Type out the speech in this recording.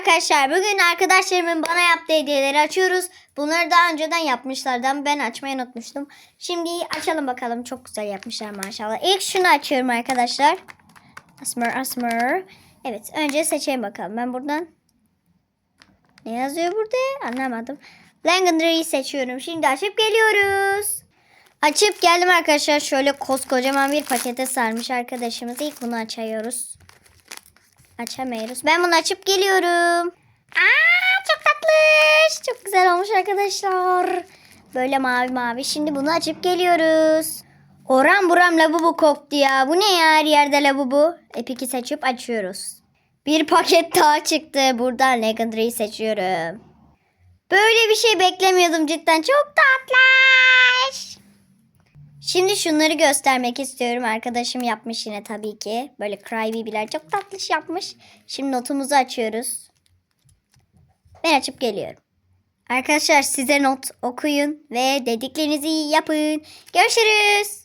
arkadaşlar. Bugün arkadaşlarımın bana yaptığı hediyeleri açıyoruz. Bunları daha önceden yapmışlardı ama ben açmayı unutmuştum. Şimdi açalım bakalım. Çok güzel yapmışlar maşallah. İlk şunu açıyorum arkadaşlar. Asmır asmır. Evet önce seçeyim bakalım. Ben buradan ne yazıyor burada? Anlamadım. Legendary'i seçiyorum. Şimdi açıp geliyoruz. Açıp geldim arkadaşlar. Şöyle koskocaman bir pakete sarmış arkadaşımız. İlk bunu açıyoruz. Açamıyoruz. Ben bunu açıp geliyorum. Aa çok tatlış. Çok güzel olmuş arkadaşlar. Böyle mavi mavi. Şimdi bunu açıp geliyoruz. Oram buram labubu koktu ya. Bu ne ya her yerde labubu. Epic'i seçip açıyoruz. Bir paket daha çıktı. Buradan Legendary'i seçiyorum. Böyle bir şey beklemiyordum cidden. Çok tatlış. Şimdi şunları göstermek istiyorum. Arkadaşım yapmış yine tabii ki. Böyle Crybaby'ler çok tatlış yapmış. Şimdi notumuzu açıyoruz. Ben açıp geliyorum. Arkadaşlar size not okuyun ve dediklerinizi yapın. Görüşürüz.